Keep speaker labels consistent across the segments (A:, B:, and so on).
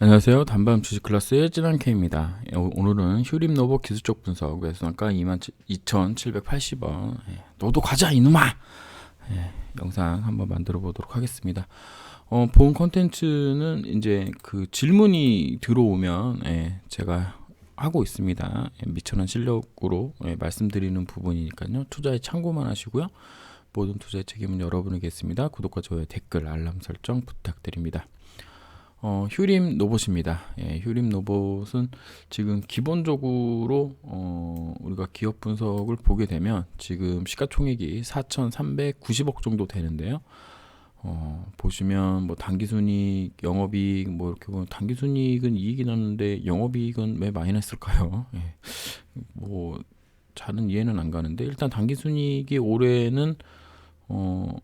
A: 안녕하세요. 단밤 주식 클래스의 진한 K입니다. 예, 오- 오늘은 휴림 노보 기술적 분석 매수단가 22,780원. 예, 너도 가자 이놈아. 예, 영상 한번 만들어 보도록 하겠습니다. 어, 본 컨텐츠는 이제 그 질문이 들어오면 예, 제가 하고 있습니다. 예, 미천한 실력으로 예, 말씀드리는 부분이니까요. 투자에 참고만 하시고요. 모든 투자의 책임은 여러분에게 있습니다. 구독과 좋아요, 댓글, 알람 설정 부탁드립니다. 어, 휴림 로봇입니다. 예, 휴림 로봇은 지금 기본적으로 어, 우리가 기업 분석을 보게 되면 지금 시가총액이 4,390억 정도 되는데요. 어, 보시면 뭐 단기순이익, 영업이익 뭐 이렇게 보면 단기순이익은 이익이 나는데 영업이익은 왜 마이너스일까요? 예, 뭐 잘은 이해는 안 가는데 일단 단기순이익이 올해는 어,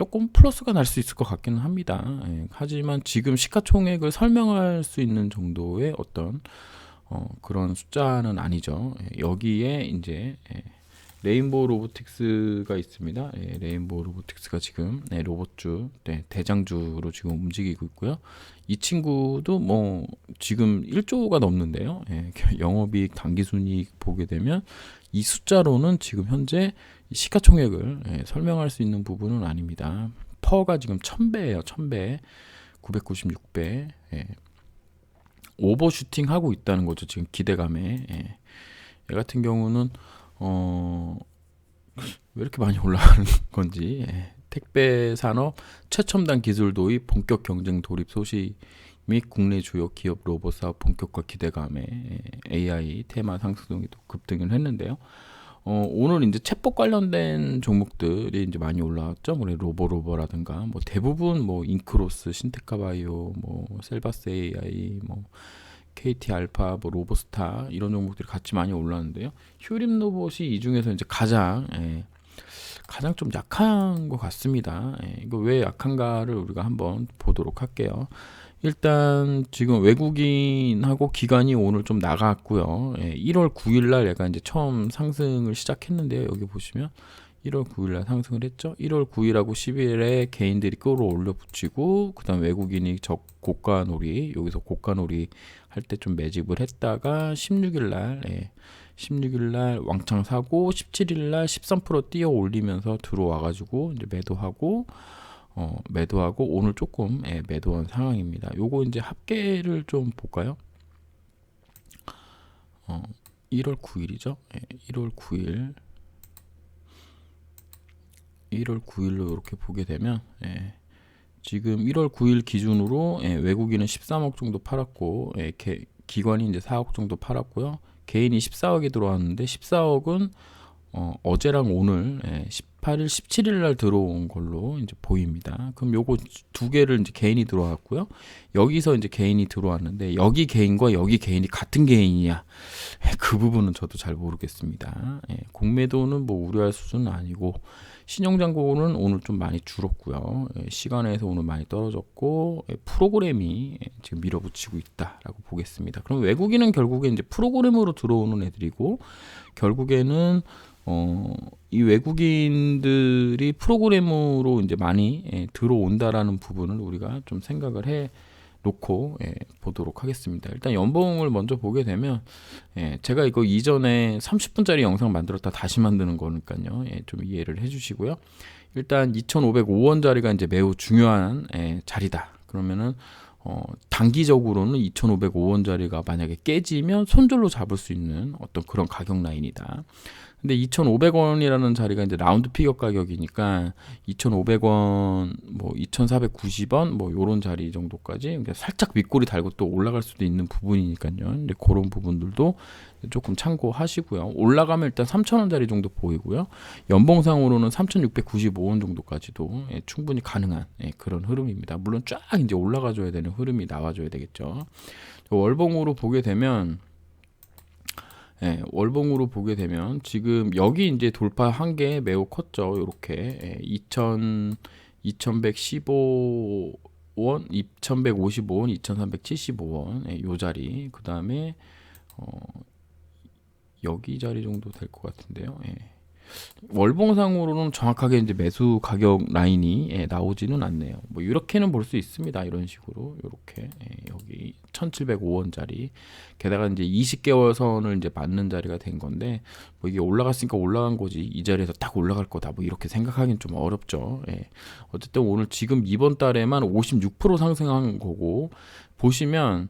A: 조금 플러스가 날 수 있을 것 같기는 합니다. 예, 하지만 지금 시가총액을 설명할 수 있는 정도의 어떤 어, 그런 숫자는 아니죠. 예, 여기에 이제 예, 레인보우 로보틱스가 있습니다. 예, 레인보우 로보틱스가 지금 네, 로봇주 네, 대장주로 지금 움직이고 있고요. 이 친구도 뭐 지금 1조가 넘는데요. 예, 영업이익, 당기순이익 보게 되면 이 숫자로는 지금 현재 시가총액을 예, 설명할 수 있는 부분은 아닙니다. 퍼가 지금 1000배예요. 1000배. 996배. 예. 오버슈팅 하고 있다는 거죠. 지금 기대감에. 예. 얘 같은 경우는 어, 왜 이렇게 많이 올라가는 건지. 예. 택배 산업 최첨단 기술 도입 본격 경쟁 돌입 소식 및 국내 주요 기업 로봇 사업 본격화 기대감에 예, AI 테마 상승이 또 급등을 했는데요. 어, 오늘 이제 챗봇 관련된 종목들이 이제 많이 올라왔죠. 뭐 로보로버라든가 뭐 대부분 뭐 인크로스, 신테카바이오, 뭐 셀바스 AI, 뭐 KT 알파, 뭐 로보스타 이런 종목들이 같이 많이 올랐는데요. 휴림 로봇이 이 중에서 이제 가장 예, 가장 좀 약한 것 같습니다. 예, 이거 왜 약한가를 우리가 한번 보도록 할게요. 일단 지금 외국인하고 기관이 오늘 좀 나갔고요. 예, 1월 9일 날 얘가 이제 처음 상승을 시작했는데요. 여기 보시면 1월 9일 날 상승을 했죠. 1월 9일하고 10일에 개인들이 끌어올려 붙이고 그다음 외국인이 적 고가 놀이 여기서 고가 놀이 할 때 좀 매집을 했다가 16일 날 예, 16일 날 왕창 사고 17일 날 13% 뛰어 올리면서 들어와 가지고 이제 매도하고 어, 매도하고 오늘 조금 예, 매도한 상황입니다. 요거 이제 합계를 좀 볼까요? 어, 1월 9일이죠. 예, 1월 9일 1월 9일로 이렇게 보게 되면 예, 지금 1월 9일 기준으로 예, 외국인은 13억 정도 팔았고 예, 개, 기관이 이제 4억 정도 팔았고요. 개인이 14억이 들어왔는데 14억은 어, 어제랑 오늘 예, 18일, 17일 날 들어온 걸로 이제 보입니다. 그럼 요거 두 개를 이제 개인이 들어왔고요. 여기서 이제 개인이 들어왔는데 여기 개인과 여기 개인이 같은 개인이냐? 예, 그 부분은 저도 잘 모르겠습니다. 예, 공매도는 뭐 우려할 수준은 아니고 신용장고는 오늘 좀 많이 줄었고요. 예, 시간에서 오늘 많이 떨어졌고 예, 프로그램이 예, 지금 밀어붙이고 있다라고 보겠습니다. 그럼 외국인은 결국에 이제 프로그램으로 들어오는 애들이고 결국에는 어, 이 외국인들이 프로그램으로 이제 많이 예, 들어온다라는 부분을 우리가 좀 생각을 해 놓고 예, 보도록 하겠습니다. 일단 연봉을 먼저 보게 되면 예, 제가 이거 이전에 30분짜리 영상 만들었다 다시 만드는 거니까요. 예, 좀 이해를 해주시고요. 일단 2,505원짜리가 이제 매우 중요한 예, 자리다. 그러면은 어, 단기적으로는 2,505원짜리가 만약에 깨지면 손절로 잡을 수 있는 어떤 그런 가격 라인이다. 근데 2,500원이라는 자리가 이제 라운드 피겨 가격이니까 2,500원, 뭐 2,490원, 뭐 요런 자리 정도까지 살짝 윗골이 달고 또 올라갈 수도 있는 부분이니까요. 근데 그런 부분들도 조금 참고하시고요. 올라가면 일단 3,000원짜리 정도 보이고요. 연봉상으로는 3,695원 정도까지도 예, 충분히 가능한 예, 그런 흐름입니다. 물론 쫙 이제 올라가줘야 되는 흐름이 나와줘야 되겠죠. 월봉으로 보게 되면 예, 월봉으로 보게 되면 지금 여기 이제 돌파한 게 매우 컸죠. 이렇게 예, 2,000 2,115원, 2,155원, 2,375원 예, 요 자리. 그 다음에 어, 여기 자리 정도 될 것 같은데요. 예. 월봉상으로는 정확하게 이제 매수 가격 라인이 예, 나오지는 않네요. 뭐 이렇게는 볼 수 있습니다. 이런 식으로 이렇게 예, 여기 1,705원짜리 게다가 이제 20개월 선을 이제 맞는 자리가 된 건데 뭐 이게 올라갔으니까 올라간 거지 이 자리에서 딱 올라갈 거다 뭐 이렇게 생각하기는 좀 어렵죠. 예. 어쨌든 오늘 지금 이번 달에만 56% 상승한 거고 보시면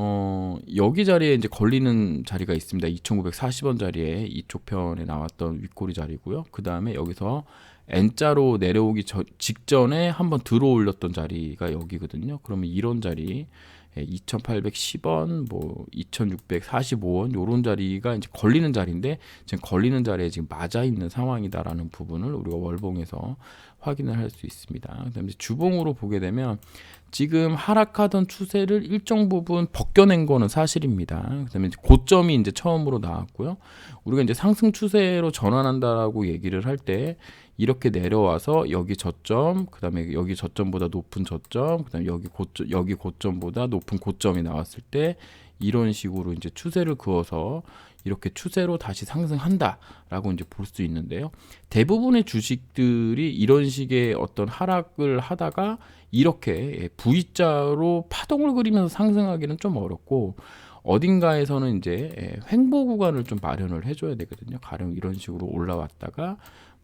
A: 어, 여기 자리에 이제 걸리는 자리가 있습니다. 2,940원 자리에 이쪽 편에 나왔던 윗꼬리 자리고요. 그 다음에 여기서 N자로 내려오기 저, 직전에 한번 들어 올렸던 자리가 여기거든요. 그러면 이런 자리 2,810원, 뭐 2,645원 요런 자리가 이제 걸리는 자리인데 지금 걸리는 자리에 지금 맞아 있는 상황이다라는 부분을 우리가 월봉에서 확인을 할 수 있습니다. 그다음에 주봉으로 보게 되면 지금 하락하던 추세를 일정 부분 벗겨낸 거는 사실입니다. 그다음에 고점이 이제 처음으로 나왔고요. 우리가 이제 상승 추세로 전환한다라고 얘기를 할 때 이렇게 내려와서 여기 저점, 그다음에 여기 저점보다 높은 저점, 그다음에 여기 고점 여기 고점보다 높은 고점이 나왔을 때 이런 식으로 이제 추세를 그어서 이렇게 추세로 다시 상승한다라고 이제 볼 수 있는데요. 대부분의 주식들이 이런 식의 어떤 하락을 하다가 이렇게 V자로 파동을 그리면서 상승하기는 좀 어렵고 어딘가에서는 이제 횡보 구간을 좀 마련을 해줘야 되거든요. 가령 이런 식으로 올라왔다가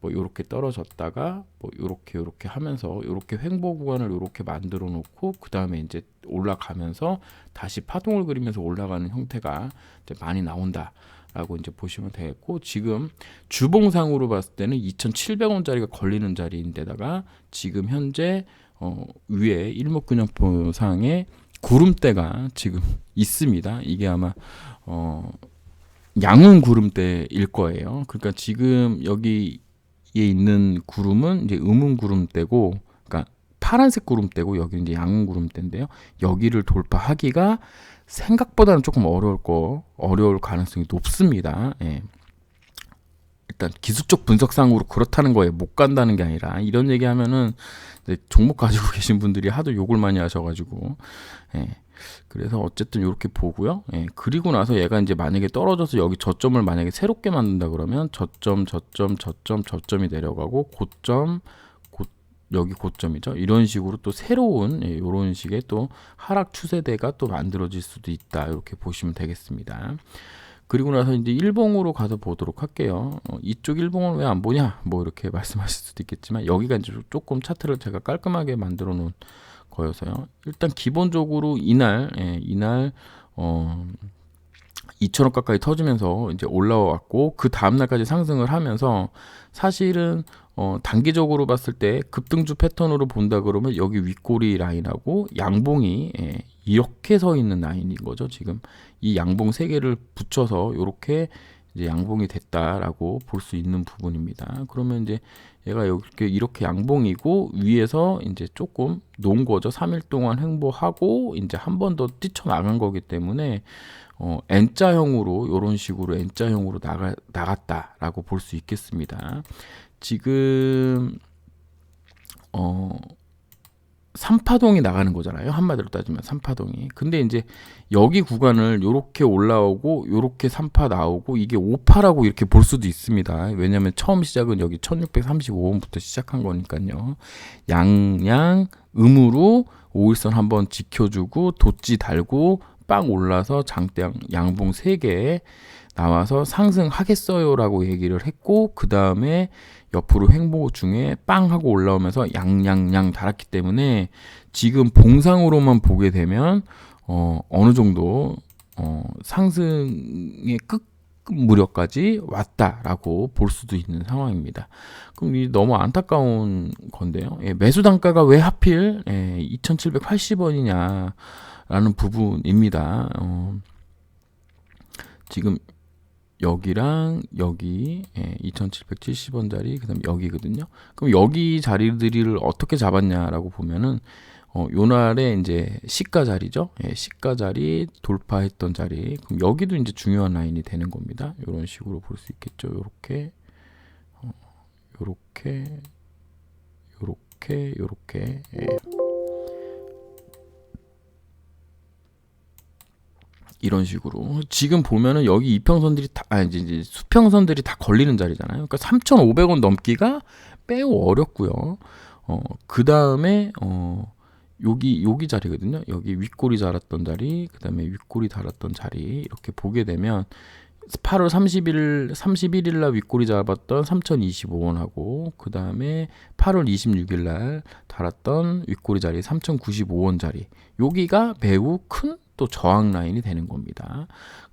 A: 뭐 이렇게 떨어졌다가 뭐 이렇게 이렇게 하면서 이렇게 횡보 구간을 이렇게 만들어 놓고 그 다음에 이제 올라가면서 다시 파동을 그리면서 올라가는 형태가 이제 많이 나온다. 라고 이제 보시면 되겠고 지금 주봉상으로 봤을 때는 2,700원짜리가 걸리는 자리인데다가 지금 현재 어 위에 일목균형표상에 구름대가 지금 있습니다. 이게 아마 어 양운 구름대일 거예요. 그러니까 지금 여기에 있는 구름은 이제 음운 구름대고 그러니까 파란색 구름대고 여기 이제 양운 구름대인데요. 여기를 돌파하기가 생각보다는 조금 어려울 거 어려울 가능성이 높습니다. 예. 일단 기술적 분석상으로 그렇다는 거에 못 간다는 게 아니라 이런 얘기 하면은 종목 가지고 계신 분들이 하도 욕을 많이 하셔가지고 예. 그래서 어쨌든 이렇게 보고요. 예. 그리고 나서 얘가 이제 만약에 떨어져서 여기 저점을 만약에 새롭게 만든다 그러면 저점, 저점, 저점, 저점이 내려가고 고점, 여기 고점이죠. 이런 식으로 또 새로운 예, 이런 식의 또 하락 추세대가 또 만들어질 수도 있다. 이렇게 보시면 되겠습니다. 그리고 나서 이제 일봉으로 가서 보도록 할게요. 어, 이쪽 일봉은 왜 안 보냐? 뭐 이렇게 말씀하실 수도 있겠지만 여기가 이제 조금 차트를 제가 깔끔하게 만들어 놓은 거여서요. 일단 기본적으로 이날 예, 이날 어 2천원 가까이 터지면서 이제 올라왔고 그 다음 날까지 상승을 하면서 사실은 어, 단기적으로 봤을 때 급등주 패턴으로 본다 그러면 여기 윗꼬리 라인하고 양봉이 예, 이렇게 서 있는 라인인 거죠. 지금 이 양봉 세 개를 붙여서 이렇게 이제 양봉이 됐다라고 볼 수 있는 부분입니다. 그러면 이제 얘가 이렇게 이렇게 양봉이고 위에서 이제 조금 놓은 거죠. 3일 동안 횡보하고 이제 한 번 더 뛰쳐나간 거기 때문에 어, N자형으로 이런 식으로 N자형으로 나가, 나갔다라고 볼 수 있겠습니다. 지금 어 3파동이 나가는 거잖아요. 한마디로 따지면 3파동이. 근데 이제 여기 구간을 요렇게 올라오고 요렇게 3파 나오고 이게 5파라고 이렇게 볼 수도 있습니다. 왜냐면 처음 시작은 여기 1635원부터 시작한 거니까요. 양양 음으로 5일선 한번 지켜주고 도지 달고 빵 올라서 장대 양봉 3개 나와서 상승하겠어요라고 얘기를 했고 그 다음에 옆으로 횡보 중에 빵 하고 올라오면서 양양양 달았기 때문에 지금 봉상으로만 보게 되면 어 어느 정도 어 상승의 끝 무렵까지 왔다라고 볼 수도 있는 상황입니다. 그럼 이 너무 안타까운 건데요. 예, 매수 단가가 왜 하필 예, 2,780원이냐라는 부분입니다. 어, 지금 여기랑 여기 예, 2,770원짜리 그다음 여기거든요. 그럼 여기 자리들을 어떻게 잡았냐라고 보면은 어, 요 날에 이제 시가 자리죠. 예, 시가 자리 돌파했던 자리. 그럼 여기도 이제 중요한 라인이 되는 겁니다. 이런 식으로 볼 수 있겠죠. 요렇게 어, 요렇게 요렇게 요렇게 예. 이런 식으로 지금 보면은 여기 이평선들이 다 아니 이제- 수평선들이 다 걸리는 자리잖아요. 그러니까 3,500원 넘기가 매우 어렵고요. 어, 그다음에 어 여기 여기 자리거든요. 여기 윗골이 달았던 자리, 그다음에 윗골이 달았던 자리 이렇게 보게 되면 8월 30일 31일 날 윗골이 잡았던 3,025원하고 그다음에 8월 26일 날 달았던 윗골이 자리 3,095원 자리. 여기가 매우 큰 또 저항 라인이 되는 겁니다.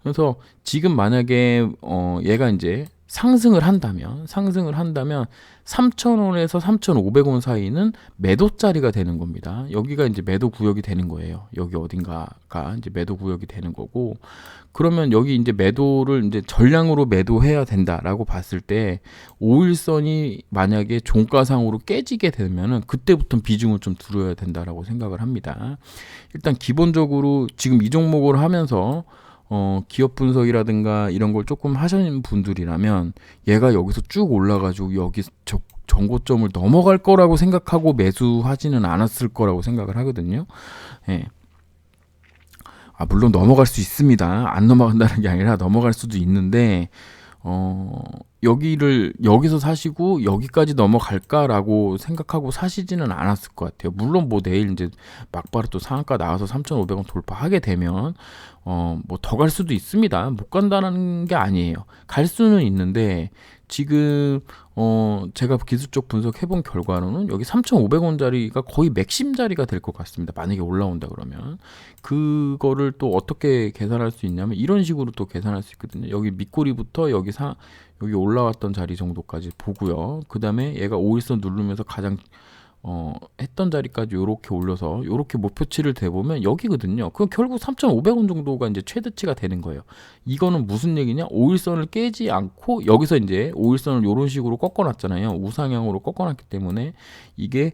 A: 그래서 지금 만약에 어 얘가 이제 상승을 한다면 상승을 한다면 3,000원에서 3,500원 사이는 매도 자리가 되는 겁니다. 여기가 이제 매도 구역이 되는 거예요. 여기 어딘가가 이제 매도 구역이 되는 거고 그러면 여기 이제 매도를 이제 전량으로 매도해야 된다라고 봤을 때 5일선이 만약에 종가상으로 깨지게 되면은 그때부터 비중을 좀 두려야 된다라고 생각을 합니다. 일단 기본적으로 지금 이 종목을 하면서 어, 기업 분석이라든가 이런 걸 조금 하시는 분들이라면 얘가 여기서 쭉 올라가지고 여기 저, 정고점을 넘어갈 거라고 생각하고 매수하지는 않았을 거라고 생각을 하거든요. 예. 아, 물론 넘어갈 수 있습니다. 안 넘어간다는 게 아니라 넘어갈 수도 있는데, 어, 여기를, 여기서 사시고 여기까지 넘어갈까라고 생각하고 사시지는 않았을 것 같아요. 물론 뭐 내일 이제 막바로 또 상한가 나와서 3,500원 돌파하게 되면, 어, 뭐 더 갈 수도 있습니다. 못 간다는 게 아니에요. 갈 수는 있는데, 지금 어 제가 기술적 분석해 본 결과로는 여기 3,500원짜리가 거의 맥심 자리가 될 것 같습니다. 만약에 올라온다 그러면 그거를 또 어떻게 계산할 수 있냐면 이런 식으로 또 계산할 수 있거든요. 여기 밑꼬리부터 여기 사 여기 올라왔던 자리 정도까지 보고요. 그 다음에 얘가 5일선 누르면서 가장 어, 했던 자리까지 요렇게 올려서 요렇게 목표치를 대보면 여기거든요. 그럼 결국 3,500원 정도가 이제 최대치가 되는 거예요. 이거는 무슨 얘기냐? 5일선을 깨지 않고 여기서 이제 5일선을 요런 식으로 꺾어 놨잖아요. 우상향으로 꺾어 놨기 때문에 이게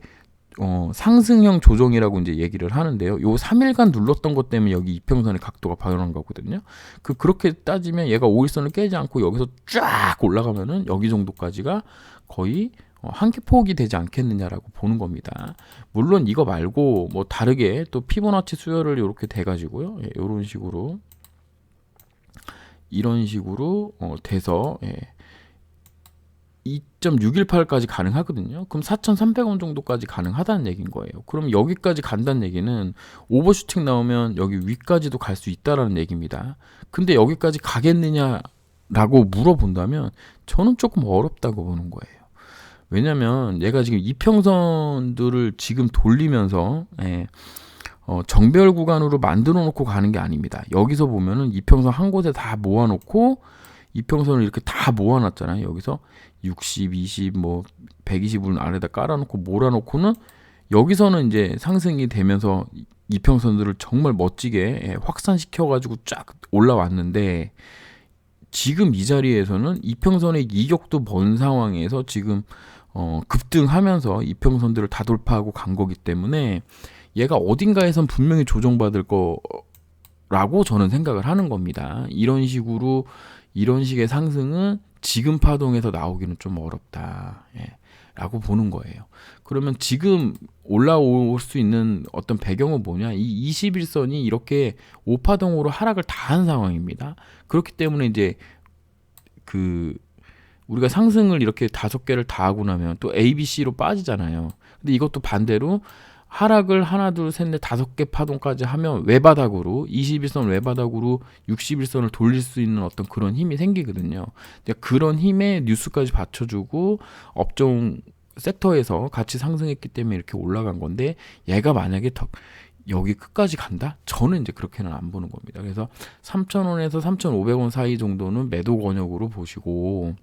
A: 어, 상승형 조정이라고 이제 얘기를 하는데요. 요 3일간 눌렀던 것 때문에 여기 이평선의 각도가 변한 거거든요. 그 그렇게 따지면 얘가 5일선을 깨지 않고 여기서 쫙 올라가면은 여기 정도까지가 거의 어, 한계 폭이 되지 않겠느냐라고 보는 겁니다. 물론 이거 말고 뭐 다르게 또 피보나치 수열을 이렇게 돼 가지고요. 예, 이런 식으로 이런 식으로 어, 돼서 예. 2.618까지 가능하거든요. 그럼 4,300원 정도까지 가능하다는 얘기인 거예요. 그럼 여기까지 간다는 얘기는 오버슈팅 나오면 여기 위까지도 갈 수 있다라는 얘기입니다. 근데 여기까지 가겠느냐라고 물어본다면 저는 조금 어렵다고 보는 거예요. 왜냐면 얘가 지금 이평선들을 지금 돌리면서 예, 어, 정별 구간으로 만들어 놓고 가는 게 아닙니다. 여기서 보면은 이평선 한 곳에 다 모아 놓고 이평선을 이렇게 다 모아 놨잖아요. 여기서 60, 20, 뭐 120을 아래다 깔아 놓고 몰아 놓고는 여기서는 이제 상승이 되면서 이평선들을 정말 멋지게 예, 확산시켜 가지고 쫙 올라왔는데 지금 이 자리에서는 이평선의 이격도 먼 상황에서 지금 어, 급등하면서 이평선들을 다 돌파하고 간 거기 때문에 얘가 어딘가에선 분명히 조정받을 거라고 저는 생각을 하는 겁니다. 이런 식으로 이런 식의 상승은 지금 파동에서 나오기는 좀 어렵다. 예. 라고 보는 거예요. 그러면 지금 올라올 수 있는 어떤 배경은 뭐냐? 이 21선이 이렇게 5파동으로 하락을 다 한 상황입니다. 그렇기 때문에 이제 그 우리가 상승을 이렇게 다섯 개를 다 하고 나면 또 A, B, C로 빠지잖아요. 근데 이것도 반대로 하락을 하나, 둘, 셋, 넷, 다섯 개 파동까지 하면 외바닥으로 21선 외바닥으로 61선을 돌릴 수 있는 어떤 그런 힘이 생기거든요. 그런 힘에 뉴스까지 받쳐주고 업종 섹터에서 같이 상승했기 때문에 이렇게 올라간 건데 얘가 만약에 더 여기 끝까지 간다? 저는 이제 그렇게는 안 보는 겁니다. 그래서 3,000원에서 3,500원 사이 정도는 매도 권역으로 보시고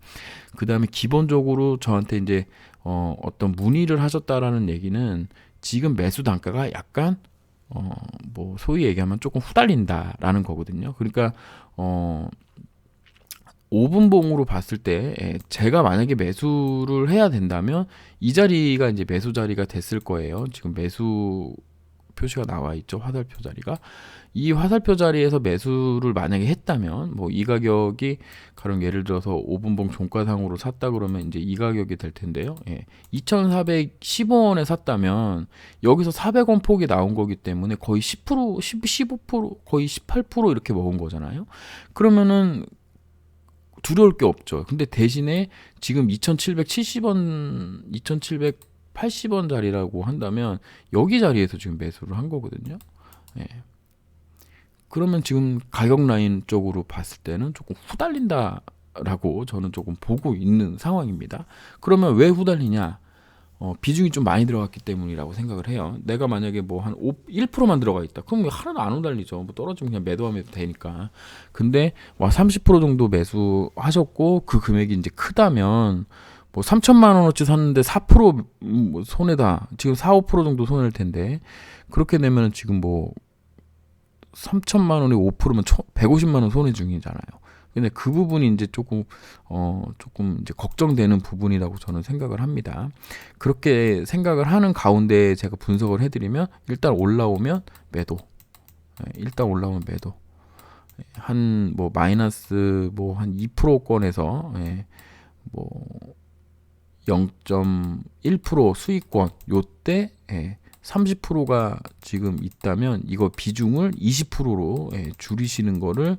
A: 그 다음에 기본적으로 저한테 이제 어 어떤 문의를 하셨다라는 얘기는 지금 매수 단가가 약간 어 뭐 소위 얘기하면 조금 후달린다라는 거거든요. 그러니까 어 5분 봉으로 봤을 때 예, 제가 만약에 매수를 해야 된다면 이 자리가 이제 매수 자리가 됐을 거예요. 지금 매수 표시가 나와 있죠. 화살표 자리가. 이 화살표 자리에서 매수를 만약에 했다면 뭐 이 가격이 가령 예를 들어서 5분봉 종가상으로 샀다 그러면 이제 이 가격이 될 텐데요. 예. 2,415원에 샀다면 여기서 400원 폭이 나온 거기 때문에 거의 10% 10, 15% 거의 18% 이렇게 먹은 거잖아요. 그러면은 두려울 게 없죠. 근데 대신에 지금 2,770원 2,780원 자리라고 한다면 여기 자리에서 지금 매수를 한 거거든요. 예. 그러면 지금 가격 라인 쪽으로 봤을 때는 조금 후달린다라고 저는 조금 보고 있는 상황입니다. 그러면 왜 후달리냐? 어, 비중이 좀 많이 들어갔기 때문이라고 생각을 해요. 내가 만약에 뭐 한 1%만 들어가 있다. 그럼 하나도 안 후달리죠. 뭐 떨어지면 그냥 매도하면 되니까. 근데 와 30% 정도 매수하셨고 그 금액이 이제 크다면 뭐 3천만 원어치 샀는데 4% 음, 뭐 손해다. 지금 4, 5% 정도 손해일 텐데 그렇게 되면 지금 뭐 3천만 원에 5%면 150만 원 손해 중이잖아요. 근데 그 부분이 이제 조금 어 조금 이제 걱정되는 부분이라고 저는 생각을 합니다. 그렇게 생각을 하는 가운데 제가 분석을 해드리면 일단 올라오면 매도, 예, 일단 올라오면 매도. 한 뭐 마이너스 뭐 한 2%권에서 예, 뭐 0.1% 수익권 요때 예, 30%가 지금 있다면 이거 비중을 20%로 예, 줄이시는 거를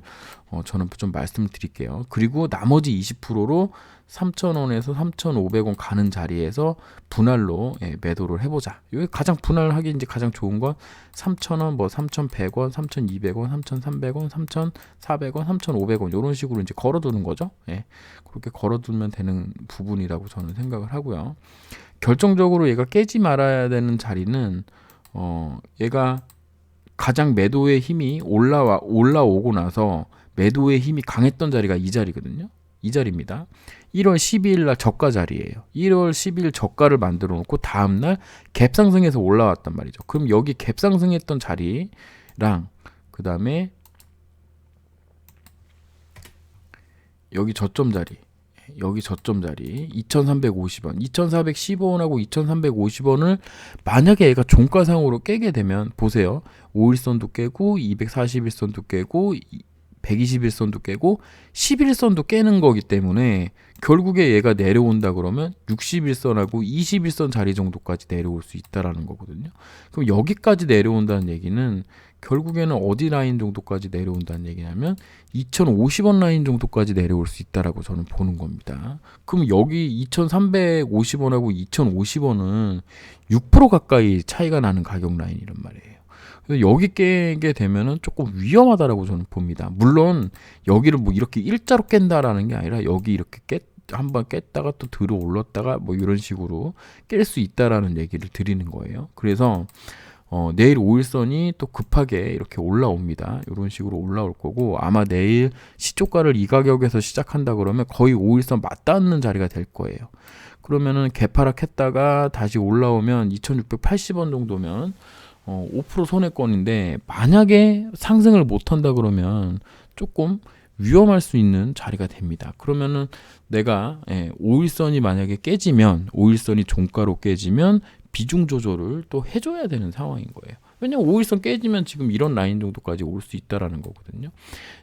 A: 어, 저는 좀 말씀을 드릴게요. 그리고 나머지 20%로 3,000원에서 3,500원 가는 자리에서 분할로 예, 매도를 해보자. 여기 가장 분할하기 이제 가장 좋은 건 3,000원, 뭐 3,100원, 3,200원, 3,300원, 3,400원, 3,500원 이런 식으로 이제 걸어두는 거죠. 예, 그렇게 걸어두면 되는 부분이라고 저는 생각을 하고요. 결정적으로 얘가 깨지 말아야 되는 자리는 어 얘가 가장 매도의 힘이 올라와 올라오고 나서 매도의 힘이 강했던 자리가 이 자리거든요. 이 자리입니다. 1월 12일 날 저가 자리예요. 1월 12일 저가를 만들어 놓고 다음 날 갭상승해서 올라왔단 말이죠. 그럼 여기 갭상승했던 자리랑 그다음에 여기 저점 자리 여기 저점 자리 2,350원, 2,415원하고 2,350원을 만약에 얘가 종가상으로 깨게 되면 보세요. 5일선도 깨고 241선도 깨고 121선도 깨고 11선도 깨는 거기 때문에 결국에 얘가 내려온다 그러면 61선하고 21선 자리 정도까지 내려올 수 있다라는 거거든요. 그럼 여기까지 내려온다는 얘기는 결국에는 어디 라인 정도까지 내려온다는 얘기냐면 2050원 라인 정도까지 내려올 수 있다라고 저는 보는 겁니다. 그럼 여기 2350원하고 2050원은 6% 가까이 차이가 나는 가격 라인이란 말이에요. 여기 깨게 되면은 조금 위험하다라고 저는 봅니다. 물론 여기를 뭐 이렇게 일자로 깬다라는 게 아니라 여기 이렇게 깼 한번 깼다가 또 들어 올랐다가 뭐 이런 식으로 깰 수 있다라는 얘기를 드리는 거예요. 그래서 어, 내일 5일선이 또 급하게 이렇게 올라옵니다. 이런 식으로 올라올 거고 아마 내일 시초가를 이 가격에서 시작한다 그러면 거의 5일선 맞닿는 자리가 될 거예요. 그러면은 개파락 했다가 다시 올라오면 2,680원 정도면 어, 5% 손해권인데 만약에 상승을 못 한다 그러면 조금 위험할 수 있는 자리가 됩니다. 그러면은 내가 예, 5일선이 만약에 깨지면 5일선이 종가로 깨지면 비중 조절을 또 해줘야 되는 상황인 거예요. 왜냐면 5일선 깨지면 지금 이런 라인 정도까지 올 수 있다라는 거거든요.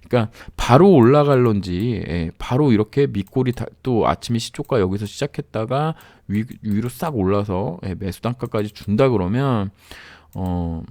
A: 그러니까 바로 올라갈런지 예, 바로 이렇게 밑골이 다, 또 아침에 시초가 여기서 시작했다가 위, 위로 싹 올라서 예, 매수 단가까지 준다 그러면 어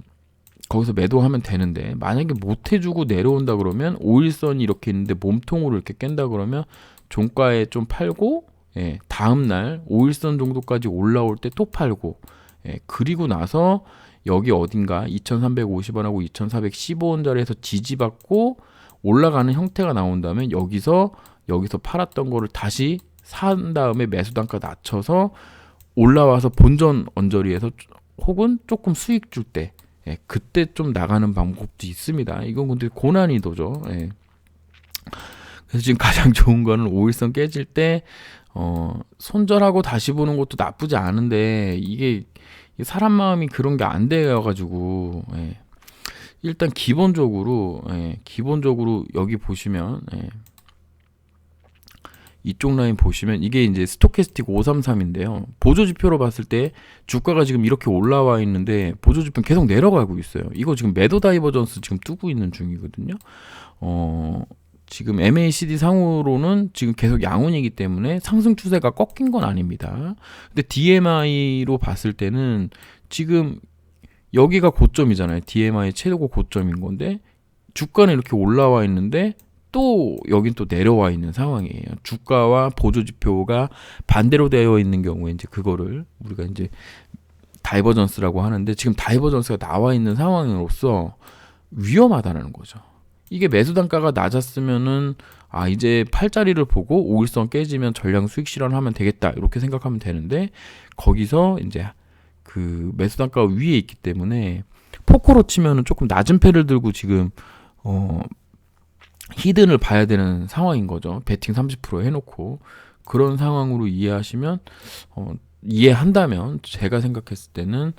A: 거기서 매도하면 되는데 만약에 못 해주고 내려온다 그러면 5일선이 이렇게 있는데 몸통으로 이렇게 깬다 그러면 종가에 좀 팔고 예, 다음 날 5일선 정도까지 올라올 때 또 팔고 예, 그리고 나서 여기 어딘가 2,350원하고 2,415원 자리에서 지지받고 올라가는 형태가 나온다면 여기서 여기서 팔았던 거를 다시 산 다음에 매수 단가 낮춰서 올라와서 본전 언저리에서 혹은 조금 수익 줄 때 예, 그때 좀 나가는 방법도 있습니다. 이건 근데 고난이도죠. 예. 그래서 지금 가장 좋은 거는 5일선 깨질 때 어, 손절하고 다시 보는 것도 나쁘지 않은데 이게 사람 마음이 그런 게 안 되어가지고 예. 일단 기본적으로 예, 기본적으로 여기 보시면 예. 이쪽 라인 보시면 이게 이제 스토캐스틱 533인데요. 보조 지표로 봤을 때 주가가 지금 이렇게 올라와 있는데 보조 지표는 계속 내려가고 있어요. 이거 지금 매도 다이버전스 지금 뜨고 있는 중이거든요. 어, 지금 MACD 상으로는 지금 계속 양운이기 때문에 상승 추세가 꺾인 건 아닙니다. 근데 DMI로 봤을 때는 지금 여기가 고점이잖아요. DMI 최고 고점인 건데 주가는 이렇게 올라와 있는데 또 여긴 또 내려와 있는 상황이에요. 주가와 보조 지표가 반대로 되어 있는 경우에 이제 그거를 우리가 이제 다이버전스라고 하는데 지금 다이버전스가 나와 있는 상황으로서 위험하다는 거죠. 이게 매수 단가가 낮았으면은 아 이제 팔자리를 보고 5일선 깨지면 전량 수익 실현하면 되겠다 이렇게 생각하면 되는데 거기서 이제 그 매수 단가가 위에 있기 때문에 포커로 치면은 조금 낮은 패를 들고 지금 어 히든을 봐야 되는 상황인 거죠. 베팅 30% 해놓고 그런 상황으로 이해하시면 어, 이해한다면 제가 생각했을 때는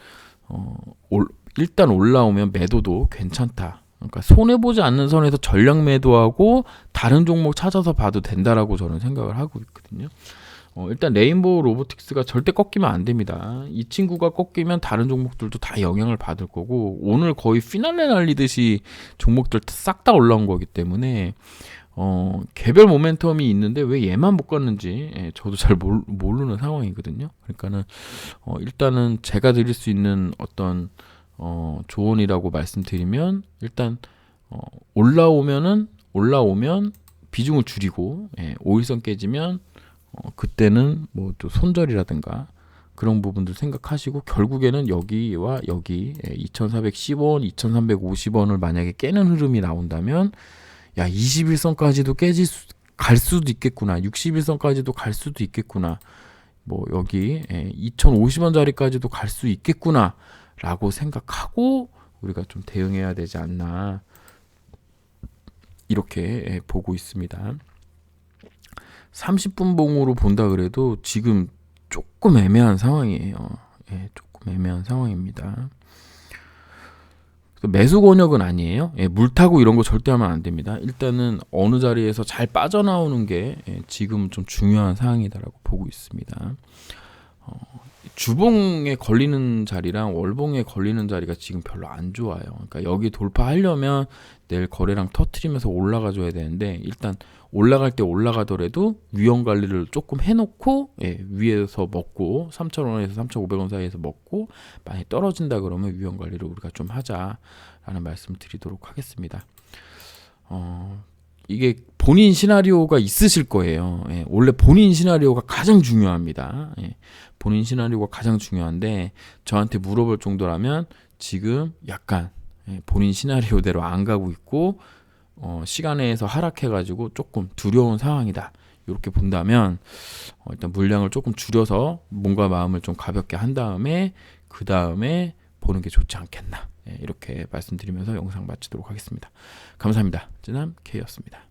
A: 어, 올, 일단 올라오면 매도도 괜찮다. 그러니까 손해 보지 않는 선에서 전량 매도하고 다른 종목 찾아서 봐도 된다라고 저는 생각을 하고 있거든요. 어, 일단 레인보우 로보틱스가 절대 꺾이면 안 됩니다. 이 친구가 꺾이면 다른 종목들도 다 영향을 받을 거고 오늘 거의 피날레 날리듯이 종목들 싹 다 올라온 거기 때문에 어, 개별 모멘텀이 있는데 왜 얘만 못 갔는지 예, 저도 잘 모르, 모르는 상황이거든요. 그러니까는 어, 일단은 제가 드릴 수 있는 어떤 어, 조언이라고 말씀드리면 일단 어, 올라오면은 올라오면 비중을 줄이고 예, 5일선 깨지면 어, 그때는 뭐 또 손절이라든가 그런 부분들 생각하시고 결국에는 여기와 여기 2,410원, 2,350원을 만약에 깨는 흐름이 나온다면 야 21선까지도 깨질 수, 갈 수도 있겠구나. 61선까지도 갈 수도 있겠구나. 뭐 여기 2,050원짜리까지도 갈 수 있겠구나라고 생각하고 우리가 좀 대응해야 되지 않나 이렇게 보고 있습니다. 30분 봉으로 본다 그래도 지금 조금 애매한 상황이에요. 예, 조금 애매한 상황입니다. 매수 권역은 아니에요. 예, 물 타고 이런 거 절대 하면 안 됩니다. 일단은 어느 자리에서 잘 빠져나오는 게 예, 지금 좀 중요한 상황이다라고 보고 있습니다. 어, 주봉에 걸리는 자리랑 월봉에 걸리는 자리가 지금 별로 안 좋아요. 그러니까 여기 돌파하려면 내일 거래량 터트리면서 올라가 줘야 되는데 일단 올라갈 때 올라가더라도 위험 관리를 조금 해놓고 예, 위에서 먹고 3,000원에서 3,500원 사이에서 먹고 많이 떨어진다 그러면 위험 관리를 우리가 좀 하자라는 말씀을 드리도록 하겠습니다. 어, 이게 본인 시나리오가 있으실 거예요. 예, 원래 본인 시나리오가 가장 중요합니다. 예, 본인 시나리오가 가장 중요한데 저한테 물어볼 정도라면 지금 약간 예, 본인 시나리오대로 안 가고 있고 어, 시간에서 하락해가지고 조금 두려운 상황이다. 이렇게 본다면 어, 일단 물량을 조금 줄여서 몸과 마음을 좀 가볍게 한 다음에 그 다음에 보는 게 좋지 않겠나 예, 이렇게 말씀드리면서 영상 마치도록 하겠습니다. 감사합니다. 쯔남 K였습니다.